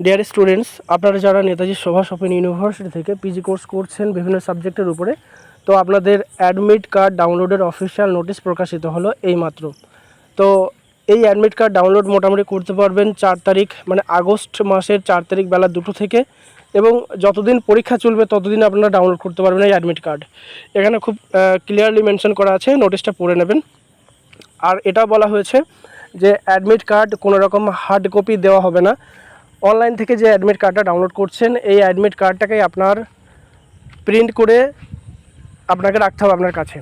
Deer students আপনারা যারা Netaji Subhash open university থেকে পিজি কোর্স করছেন বিভিন্ন সাবজেক্টের উপরে, তো আপনাদের অ্যাডমিট কার্ড ডাউনলোডের অফিসিয়াল নোটিশ প্রকাশিত হলো এইমাত্র। তো এই অ্যাডমিট কার্ড ডাউনলোড মোটামুটি করতে পারবেন চার তারিখ মানে আগস্ট মাসের চার তারিখ বেলা দুটো থেকে, এবং যতদিন পরীক্ষা চলবে ততদিন আপনারা ডাউনলোড করতে পারবেন এই অ্যাডমিট কার্ড এখানে খুব ক্লিয়ারলি মেনশন করা আছে নোটিশটা পড়ে নেবেন। আর এটা বলা হয়েছে যে অ্যাডমিট কার্ড কোনো রকম হার্ড কপি দেওয়া হবে না। অনলাইন থেকে যে অ্যাডমিট কার্ডটা ডাউনলোড করছেন, এই অ্যাডমিট কার্ডটাকে আপনার প্রিন্ট করে আপনাকে রাখতে হবে আপনার কাছে।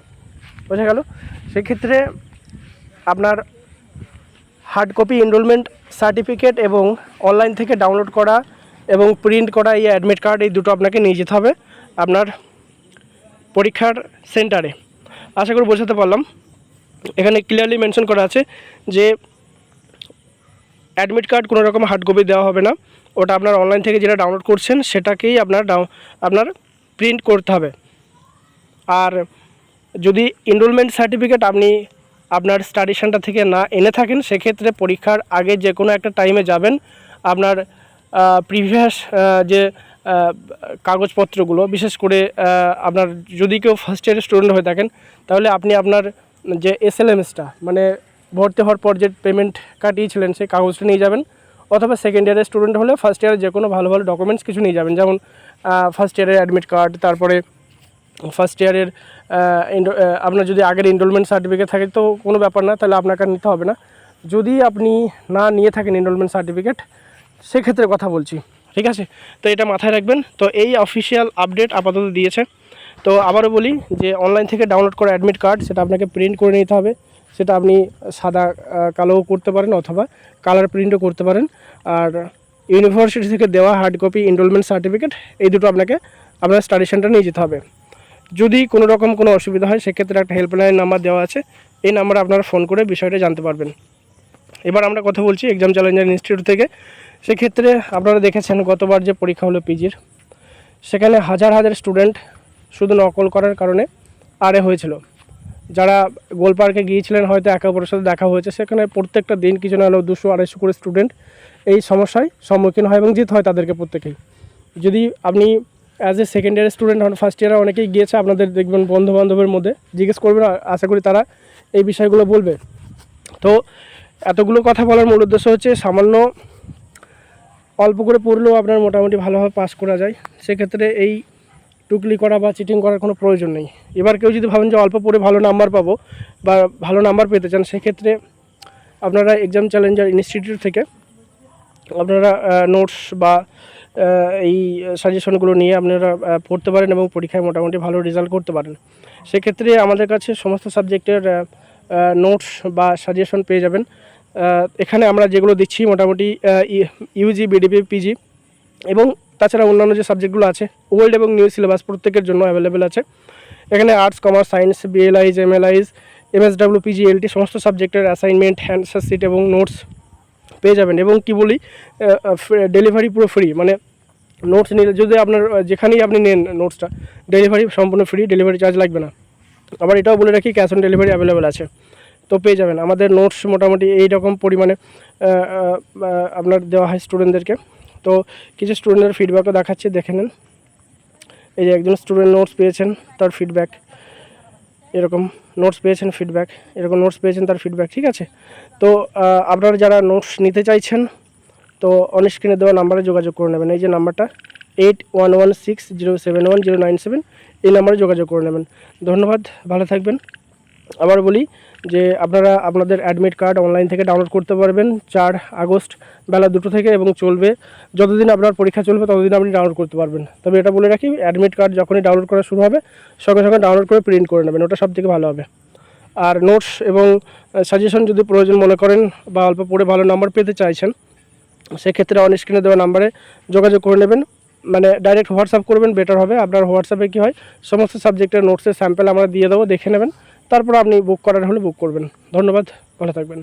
বোঝা গেল? সেক্ষেত্রে আপনার হার্ড কপি এনরোলমেন্ট সার্টিফিকেট এবং অনলাইন থেকে ডাউনলোড করা এবং প্রিন্ট করা এই অ্যাডমিট কার্ড এই দুটো আপনাকে নিয়ে যেতে হবে আপনার পরীক্ষার সেন্টারে আশা করি বোঝাতে পারলাম। এখানে ক্লিয়ারলি মেনশন করা আছে যে অ্যাডমিট কার্ড কোনো রকম হার্ড কপি দেওয়া হবে না। ওটা আপনার অনলাইন থেকে যেটা ডাউনলোড করছেন, সেটাকেই আপনার আপনার প্রিন্ট করতে হবে। আর যদি এনরোলমেন্ট সার্টিফিকেট আপনি আপনার স্টাডি সেন্টার থেকে না এনে থাকেন, সেক্ষেত্রে পরীক্ষার আগে যে কোনো একটা টাইমে যাবেন। আপনার প্রিভিয়াস যে কাগজপত্রগুলো, বিশেষ করে আপনার যদি কেউ ফার্স্ট ইয়ারের স্টুডেন্ট হয়ে থাকেন, তাহলে আপনি আপনার যে এস মানে ভর্তি হওয়ার পর যে পেমেন্ট কাটিয়েছিলেন সেই কাগজটা নিয়ে যাবেন, অথবা সেকেন্ড ইয়ারের স্টুডেন্ট হলে ফার্স্ট ইয়ারে যে কোনো ভালো ভালো ডকুমেন্টস কিছু নিয়ে যাবেন। যেমন ফার্স্ট ইয়ারের অ্যাডমিট কার্ড তারপরে ফার্স্ট ইয়ারের আপনার যদি আগের এনরোলমেন্ট সার্টিফিকেট থাকে তো কোনো ব্যাপার না, তাহলে আপনাকে নিতে হবে না। যদি আপনি না নিয়ে থাকেন এনরোলমেন্ট সার্টিফিকেট সেক্ষেত্রে কথা বলছি, ঠিক আছে? তো এটা মাথায় রাখবেন। তো এই অফিসিয়াল আপডেট আপাতত দিয়েছে। তো আবারও বলি যে অনলাইন থেকে ডাউনলোড করা অ্যাডমিট কার্ড সেটা আপনাকে প্রিন্ট করে নিতে হবে। সেটা আপনি সাদা কালোও করতে পারেন অথবা কালার প্রিন্টও করতে পারেন। আর ইউনিভার্সিটি থেকে দেওয়া হার্ড কপি এনরোলমেন্ট সার্টিফিকেট এই দুটো আপনাকে, আপনার স্টাডি সেন্টার নিয়ে যেতে হবে। যদি কোনো রকম কোনো অসুবিধা হয়, সেক্ষেত্রে একটা হেল্পলাইন নাম্বার দেওয়া আছে। এই নাম্বারে আপনারা ফোন করে বিষয়টা জানতে পারবেন। এবার আমরা কথা বলছি এক্সাম চ্যালেঞ্জার ইনস্টিটিউট থেকে। সেক্ষেত্রে আপনারা দেখেছেন গতবার যে পরীক্ষা হলো পিজির সেখানে হাজার হাজার স্টুডেন্ট শুধু নকল করার কারণে আরে হয়েছিল। যারা গোল পার্কে গিয়েছিলেন, হয়তো একে অপরের সাথে দেখা হয়েছে। সেখানে প্রত্যেকটা দিন কিছু না হলেও দুশো আড়াইশো করে স্টুডেন্ট এই সমস্যায় সম্মুখীন হয় এবং জিত হয় তাদেরকে প্রত্যেকেই। যদি আপনি as a second year student হন ফার্স্ট ইয়ারে অনেকেই গিয়েছে, আপনাদের দেখবেন বন্ধু বান্ধবের মধ্যে। জিজ্ঞেস করবেন, আশা করি তারা এই বিষয়গুলো বলবে। তো এতগুলো কথা বলার মূল উদ্দেশ্য হচ্ছে সামান্য অল্প করে পড়লেও আপনার মোটামুটি ভালোভাবে পাস করা যায়। সেক্ষেত্রে এই টুকলি করা বা চিটিং করার কোনো প্রয়োজন নেই। এবার কেউ যদি ভাবেন যে অল্প পড়ে ভালো নাম্বার পাবো বা ভালো নাম্বার পেতে চান, সেক্ষেত্রে আপনারা এক্সাম চ্যালেঞ্জার ইনস্টিটিউট থেকে আপনারা নোটস বা এই সাজেশনগুলো নিয়ে আপনারা পড়তে পারেন এবং পরীক্ষায় মোটামুটি ভালো রেজাল্ট করতে পারেন। সেক্ষেত্রে আমাদের কাছে সমস্ত সাবজেক্টের নোটস বা সাজেশন পেয়ে যাবেন। এখানে আমরা যেগুলো দিচ্ছি মোটামুটি ইউজি বিডিপি পিজি এবং তাছাড়া অন্যান্য যে সাবজেক্টগুলো আছে ওল্ড এবং নিউ সিলেবাস প্রত্যেকের জন্য অ্যাভেলেবেল আছে। এখানে arts commerce science BLIS MLIS MSW PG LT সমস্ত সাবজেক্টের অ্যাসাইনমেন্ট হ্যান্ডসার সিট এবং নোটস পেয়ে যাবেন। এবং কি বলি ডেলিভারি পুরো ফ্রি মানে নোটস নিলে যদি আপনার যেখানেই আপনি নেন নোটসটা ডেলিভারি সম্পূর্ণ ফ্রি ডেলিভারি চার্জ লাগবে না। আবার এটাও বলে রাখি ক্যাশ অন ডেলিভারি অ্যাভেলেবেল আছে। তো পেয়ে যাবেন। আমাদের নোটস মোটামুটি এই রকম পরিমাণে আপনার দেওয়া হয় স্টুডেন্টদেরকে তো কিছু স্টুডেন্টের ফিডব্যাকও দেখাচ্ছে, দেখে নেন। এই যে একজন স্টুডেন্ট নোটস পেয়েছেন, তার ফিডব্যাক এরকম নোটস পেয়েছেন ফিডব্যাক এরকম নোটস পেয়েছেন, তার ফিডব্যাক ঠিক আছে? তো আপনারা যারা নোটস নিতে চাইছেন, তো অন স্ক্রিনে দেওয়া নাম্বারে যোগাযোগ করে নেবেন। এই যে নাম্বারটা eight one one six zero seven one zero nine seven এই নাম্বারে যোগাযোগ করে নেবেন। ধন্যবাদ, ভালো থাকবেন। আবার বলি যে আপনারা আপনাদের অ্যাডমিট কার্ড অনলাইন থেকে ডাউনলোড করতে পারবেন চার আগস্ট বেলা দুটো থেকে এবং চলবে। যতদিন আপনার পরীক্ষা চলবে, ততদিন আপনি ডাউনলোড করতে পারবেন। তবে এটা বলে রাখি অ্যাডমিট কার্ড যখনই ডাউনলোড করা শুরু হবে, সঙ্গে সঙ্গে ডাউনলোড করে প্রিন্ট করে নেবেন, ওটা সব থেকে ভালো হবে। আর নোটস এবং সাজেশন যদি প্রয়োজন মনে করেন বা অল্প পড়ে ভালো নাম্বার পেতে চাইছেন, সেক্ষেত্রে অন স্ক্রিনে দেওয়া নাম্বারে যোগাযোগ করে নেবেন। মানে ডাইরেক্ট হোয়াটসঅ্যাপ করবেন বেটার হবে। আপনার হোয়াটসঅ্যাপে কী হয়, সমস্ত সাবজেক্টের নোটসের স্যাম্পেল আমরা দিয়ে দেবো, দেখে নেবেন। তারপর আপনি বুক করার হলে বুক করবেন। ধন্যবাদ ভালো থাকবেন।